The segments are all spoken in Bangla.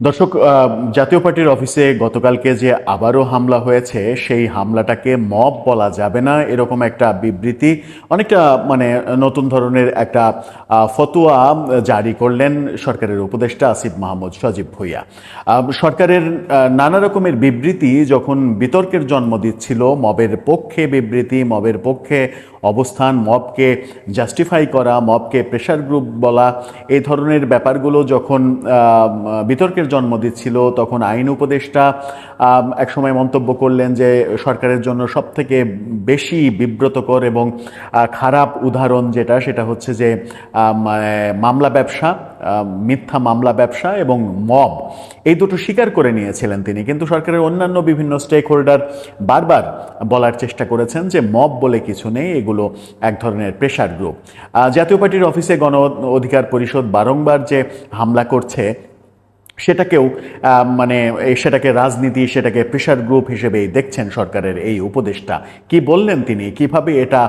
দর্শক জাতীয় পার্টির অফিসে গতকালকে যে আবারও হামলা হয়েছে, সেই হামলাটাকে মব বলা যাবে না, এরকম একটা বিবৃতি। অনেকটা মানে নতুন ধরনের একটা ফতোয়া জারি করলেন সরকারের উপদেষ্টা আসিফ মাহমুদ সজীব ভুইয়া। সরকারের নানা রকমের বিবৃতি যখন বিতর্কের জন্ম দিচ্ছিল, মবের পক্ষে বিবৃতি, মবের পক্ষে অবস্থান, মবকে জাস্টিফাই করা, মবকে প্রেশার গ্রুপ বলা, এই ধরনের ব্যাপারগুলো যখন বিতর্কের জন্ম দিচ্ছিল, তখন আইন উপদেষ্টা একসময় মন্তব্য করলেন যে সরকারের জন্য সবথেকে বেশি বিব্রতকর এবং খারাপ উদাহরণ যেটা, সেটা হচ্ছে যে মানে মামলা ব্যবসা মিথ্যা মামলা ব্যবসা এবং মব। এই দুটো স্বীকার করে নিয়েছিলেন তিনি, কিন্তু সরকারের অন্যান্য বিভিন্ন স্টেক হোল্ডার বারবার বলার চেষ্টা করেছেন যে মব বলে কিছু নেই, এগুলো এক ধরনের প্রেশার গ্রুপ জাতীয় পার্টির অফিসে গণ অধিকার পরিষদ বারংবার যে হামলা করছে সেটাকেও মানে সেটাকে রাজনীতি, সেটাকে প্রেশার গ্রুপ হিসেবেই দেখছেন সরকারের এই উপদেষ্টা। কি বললেন তিনি? কীভাবে এটা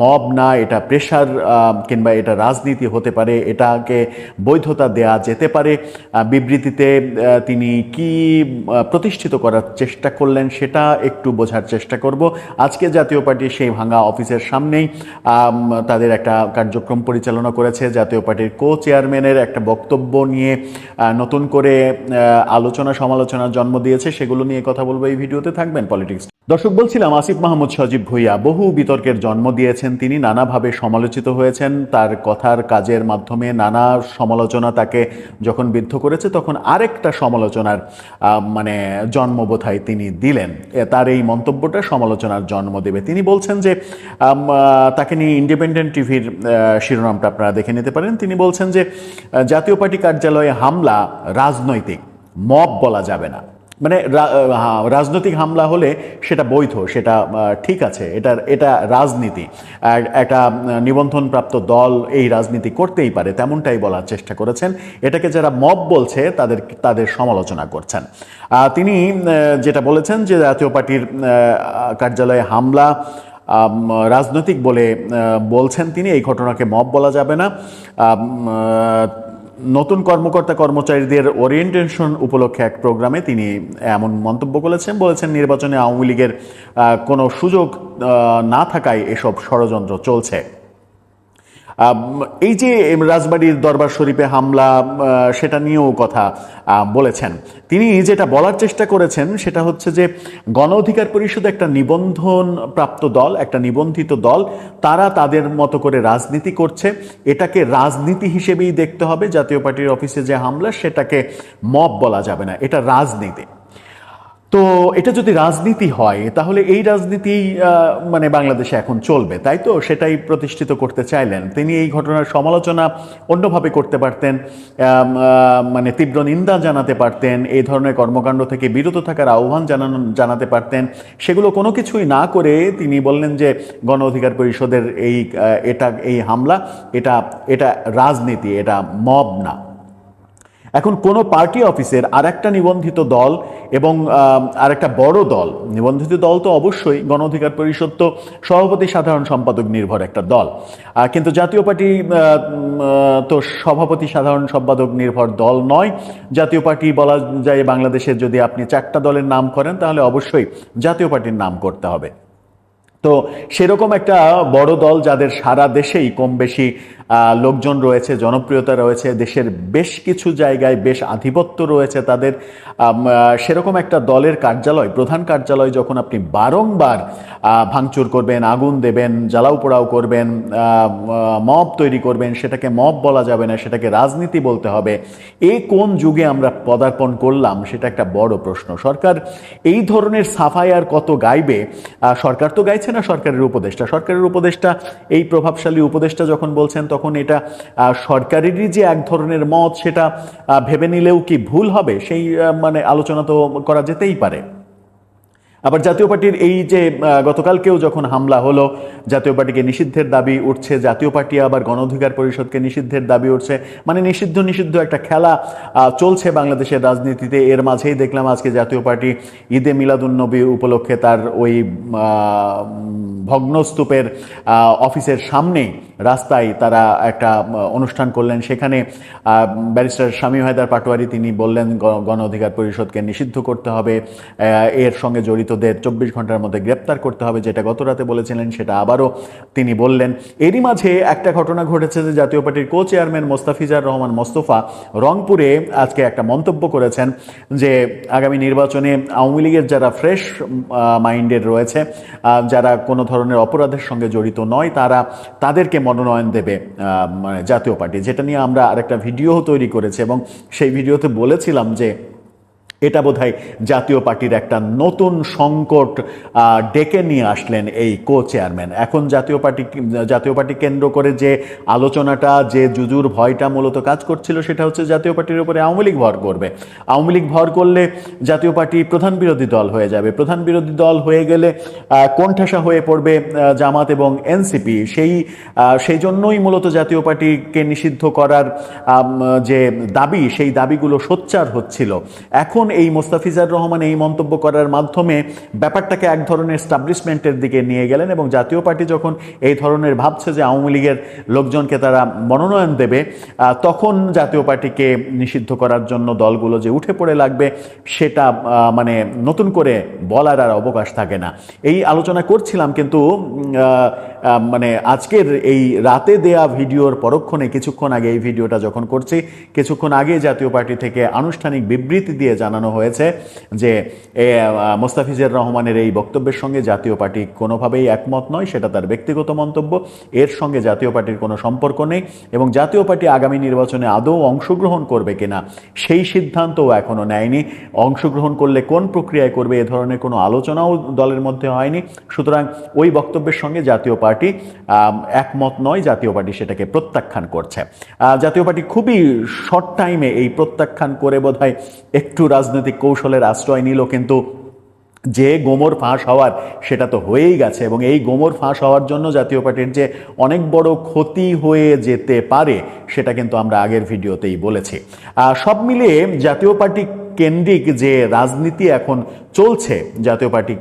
মব না, এটা প্রেশার কিংবা এটা রাজনীতি হতে পারে, এটাকে বৈধতা দেয়া যেতে পারে বিবৃতিতে তিনি কি প্রতিষ্ঠিত করার চেষ্টা করলেন সেটা একটু বোঝার চেষ্টা করব। আজকে জাতীয় পার্টি সেই ভাঙা অফিসের সামনেই তাদের একটা কার্যক্রম পরিচালনা করেছে জাতীয় পার্টির কো চেয়ারম্যানের একটা বক্তব্য নিয়ে নতুন করে আলোচনা সমালোচনার জন্ম দিয়েছে সেগুলো নিয়ে কথা বলব এই ভিডিওতে। থাকবেন পলিটিক্স দর্শক, বলছিলাম আসিফ মাহমুদ সজীব ভুইয়া, বহু বিতর্কের জন্ম দিয়েছেন তিনি, নানাভাবে সমালোচিত হয়েছেন, তার কথার কাজের মাধ্যমে নানা সমালোচনা তাকে যখন বিদ্ধ করেছে, তখন আরেকটা সমালোচনার মানে জন্ম বোধহয় তিনি দিলেন। তার এই মন্তব্যটা সমালোচনার জন্ম দেবে। তিনি বলছেন যে তাকে নিয়ে ইন্ডিপেন্ডেন্ট টিভির শিরোনামটা আপনারা দেখে নিতে পারেন। তিনি বলছেন যে জাতীয় পার্টি কার্যালয়ে হামলা রাজনৈতিক, মব বলা যাবে না। মানে রাজনৈতিক হামলা হলে সেটা বৈধ, সেটা ঠিক আছে এটা এটা রাজনীতি। এক- একটা নিবন্ধনপ্রাপ্ত দল এই রাজনীতি করতেই পারে, তেমনটাই বলার চেষ্টা করেছেন। এটাকে যারা মব বলছে, তাদের তাদের সমালোচনা করছেন। তিনি যেটা বলেছেন যে জাতীয় পার্টির কার্যালয়ে হামলা রাজনৈতিক বলে বলছেন তিনি, এই ঘটনাকে মব বলা যাবে না। নতুন কর্মকর্তা কর্মচারীদের ওরিয়েন্টেশন উপলক্ষে এক প্রোগ্রামে তিনি এমন মন্তব্য করেছেন, বলেছেন নির্বাচনে আওয়ামী লীগের কোনো সুযোগ না থাকায় এসব ষড়যন্ত্র চলছে। এই যে রাজবাড়ির দরবার শরীফে হামলা সেটা নিয়েও কথা বলেছেন। তিনি যেটা বলার চেষ্টা করেছেন, সেটা হচ্ছে যে গণ অধিকার পরিষদ একটা নিবন্ধন প্রাপ্ত দল, একটা নিবন্ধিত দল, তারা তাদের মতো করে রাজনীতি করছে। এটাকে রাজনীতি হিসেবেই দেখতে হবে। জাতীয় পার্টির অফিসে যে হামলা, সেটাকে মব বলা যাবে না। এটা রাজনীতি। তো এটা যদি রাজনীতি হয়, তাহলে এই রাজনীতি মানে বাংলাদেশে এখন চলবে, তাই তো? সেটাই প্রতিষ্ঠিত করতে চাইলেন। তিনি এই ঘটনার সমালোচনা অন্যভাবে করতে পারতেন মানে তীব্র নিন্দা জানাতে পারতেন, এই ধরনের কর্মকাণ্ড থেকে বিরত থাকার আহ্বান জানানো, জানাতে পারতেন। সেগুলো কোনো কিছুই না করে তিনি বললেন যে, গণ অধিকার পরিষদের এই এটা, এই হামলা, এটা এটা রাজনীতি, এটা মব না। এখন কোন পার্টি অফিসের আর একটা নিবন্ধিত দল এবং আর একটা বড় দল, নিবন্ধিত দল তো অবশ্যই গণ অধিকার পরিষদ তো সভাপতি সাধারণ সম্পাদক নির্ভর একটা দল। কিন্তু জাতীয় পার্টি তো সভাপতি সাধারণ সম্পাদক নির্ভর দল নয়। জাতীয় পার্টি বলা যায় বাংলাদেশের যদি আপনি চারটা দলের নাম করেন তাহলে অবশ্যই জাতীয় পার্টির নাম করতে হবে। তো সেরকম একটা বড় দল যাদের সারা দেশেই কম বেশি লোকজন রয়েছে, জনপ্রিয়তা রয়েছে, দেশের বেশ কিছু জায়গায় বেশ আধিপত্য রয়েছে তাদের সেরকম একটা দলের কার্যালয়, প্রধান কার্যালয় যখন আপনি বারংবার ভাঙচুর করবেন, আগুন দেবেন, জ্বালাও পোড়াও করবেন মব তৈরি করবেন, সেটাকে মব বলা যাবে না, সেটাকে রাজনীতি বলতে হবে এই কোন যুগে আমরা পদার্পণ করলাম সেটা একটা বড় প্রশ্ন। সরকার এই ধরনের সাফাই আর কত গাইবে? সরকার তো গাইছে না সরকারের উপদেষ্টা? সরকারের উপদেষ্টা, এই প্রভাবশালী উপদেষ্টা যখন বলছেন, তখন এটা সরকারেরই যে এক ধরনের মত, সেটা ভেবে নিলেও কি ভুল হবে? সেই মানে আলোচনা তো করা যেতেই পারে। আবার জাতীয় পার্টির এই যে গতকালকেও যখন হামলা হলো, জাতীয় পার্টিকে নিষিদ্ধের দাবি উঠছে, জাতীয় পার্টি আবার গণ অধিকার পরিষদকে নিষিদ্ধের দাবি উঠছে। মানে নিষিদ্ধ নিষিদ্ধ একটা খেলা চলছে বাংলাদেশের রাজনীতিতে। এর মাঝেই দেখলাম আজকে জাতীয় পার্টি ঈদে মিলাদুন্নবী উপলক্ষে তার ওই ভগ্নস্তূপের অফিসের সামনেই রাস্তায় তারা একটা অনুষ্ঠান করলেন। সেখানে ব্যারিস্টার স্বামী হায়দার পাটোয়ারি তিনি বললেন গণ অধিকার পরিষদকে নিষিদ্ধ করতে হবে। এর সঙ্গে জড়িতদের চব্বিশ ঘণ্টার মধ্যে গ্রেপ্তার করতে হবে, যেটা গত রাতে বলেছিলেন, সেটা আবারও তিনি বললেন। এরই মাঝে একটা ঘটনা ঘটেছে যে জাতীয় পার্টির কো চেয়ারম্যান মোস্তাফিজার রহমান মোস্তফা রংপুরে আজকে একটা মন্তব্য করেছেন যে আগামী নির্বাচনে আওয়ামী লীগের যারা ফ্রেশ মাইন্ডেড রয়েছে যারা কোনো ধরনের অপরাধের সঙ্গে জড়িত নয়, তারা তাদেরকে মনোনয়ন দেবে মানে জাতীয় পার্টি। যেটা নিয়ে আমরা আরেকটা ভিডিও তৈরি করেছি এবং সেই ভিডিওতে বলেছিলাম যে এটা বোধহয় জাতীয় পার্টির একটা নতুন সংকট ডেকে নিয়ে আসলেন এই কো চেয়ারম্যান এখন জাতীয় পার্টি জাতীয় পার্টি কেন্দ্র করে যে আলোচনাটা, যে জুজুর ভয়টা মূলত কাজ করছিল, সেটা হচ্ছে জাতীয় পার্টির উপরে আওয়ামী লীগ ভর করবে। আওয়ামী লীগ ভর করলে জাতীয় পার্টি প্রধান বিরোধী দল হয়ে যাবে। প্রধান বিরোধী দল হয়ে গেলে কোণঠাসা হয়ে পড়বে জামাত এবং এনসিপি। সেই সেই জন্যই মূলত জাতীয় পার্টিকে নিষিদ্ধ করার যে দাবি, সেই দাবিগুলো সোচ্চার হচ্ছিল। এখন এই মোস্তাফিজার রহমান এই মন্তব্য করার মাধ্যমে ব্যাপারটাকে এক ধরনের স্টাবলিশমেন্টের দিকে নিয়ে গেলেন এবং জাতীয় পার্টি যখন এই ধরনের ভাবছে যে আওয়ামী লীগের লোকজনকে তারা মনোনয়ন দেবে তখন জাতীয় পার্টিকে নিষিদ্ধ করার জন্য দলগুলো যে উঠে পড়ে লাগবে সেটা মানে নতুন করে বলার আর অবকাশ থাকে না। এই আলোচনা করছিলাম কিন্তু মানে আজকের এই রাতে দেয়া ভিডিওর পরক্ষণে কিছুক্ষণ আগে এই ভিডিওটা যখন করছি, কিছুক্ষণ আগে জাতীয় পার্টি থেকে আনুষ্ঠানিক বিবৃতি দিয়ে জানানো হয়েছে যে মোস্তাফিজুর রহমানের এই বক্তব্যের সঙ্গে জাতীয় পার্টি কোনোভাবেই একমত নয়, সেটা তার ব্যক্তিগত মন্তব্য। এর সঙ্গে জাতীয় পার্টির কোনো সম্পর্ক নেই এবং জাতীয় পার্টি আগামী নির্বাচনে আদৌ অংশগ্রহণ করবে কিনা সেই সিদ্ধান্তও এখনও নেয়নি। অংশগ্রহণ করলে কোন প্রক্রিয়ায় করবে এ ধরনের কোনো আলোচনাও দলের মধ্যে হয়নি। সুতরাং ওই বক্তব্যের সঙ্গে জাতীয় পার্টি একমত নয়, জাতীয় পার্টি সেটাকে প্রত্যাখ্যান করছে। জাতীয় পার্টি খুবই শর্ট টাইমে এই প্রত্যাখ্যান করে বোধহয় একটু রাজনৈতিক কৌশলের আশ্রয় নিল, কিন্তু যে গোমর ফাঁস হওয়ার সেটা তো হয়েই গেছে এবং এই গোমর ফাঁস হওয়ার জন্য জাতীয় পার্টির যে অনেক বড় ক্ষতি হয়ে যেতে পারে সেটা কিন্তু আমরা আগের ভিডিওতেই বলেছি। সব মিলিয়ে জাতীয় পার্টি কেন্দ্রিক যে রাজনীতি এখন চলছে। জাতীয় পার্টি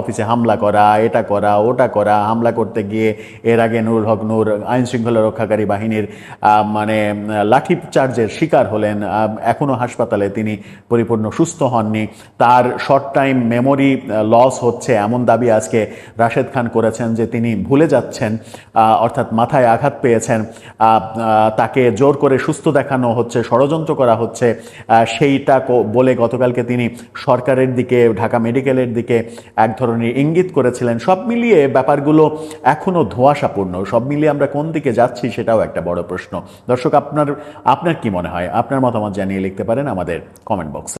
অফিসে হামলা করা, এটা করা, ওটা করা, হামলা করতে গিয়ে এর আগে নুরুল হক নূর আইন শৃঙ্খলা রক্ষাকারী বাহিনীর মানে লাঠি চার্জের শিকার হলেন। এখনও হাসপাতালে তিনি পরিপূর্ণ সুস্থ হননি। তার শর্ট টাইম মেমোরি লস হচ্ছে এমন দাবি আজকে রাশেদ খান করেছেন যে তিনি ভুলে যাচ্ছেন অর্থাৎ মাথায় আঘাত পেয়েছেন। তাকে জোর করে সুস্থ দেখানো হচ্ছে, ষড়যন্ত্র করা হচ্ছে। সেইটা বলে গতকালকে তিনি সরকারের দিকে ঢাকা মেডিকেলের দিকে এক ধরনের ইঙ্গিত করেছিলেন। সব মিলিয়ে ব্যাপারগুলো এখনও ধোঁয়াশাপূর্ণ। সব মিলিয়ে আমরা কোন দিকে যাচ্ছি সেটাও একটা বড় প্রশ্ন। দর্শক, আপনার আপনার কি মনে হয়? আপনার মতামত জানিয়ে লিখতে পারেন আমাদের কমেন্ট বক্সে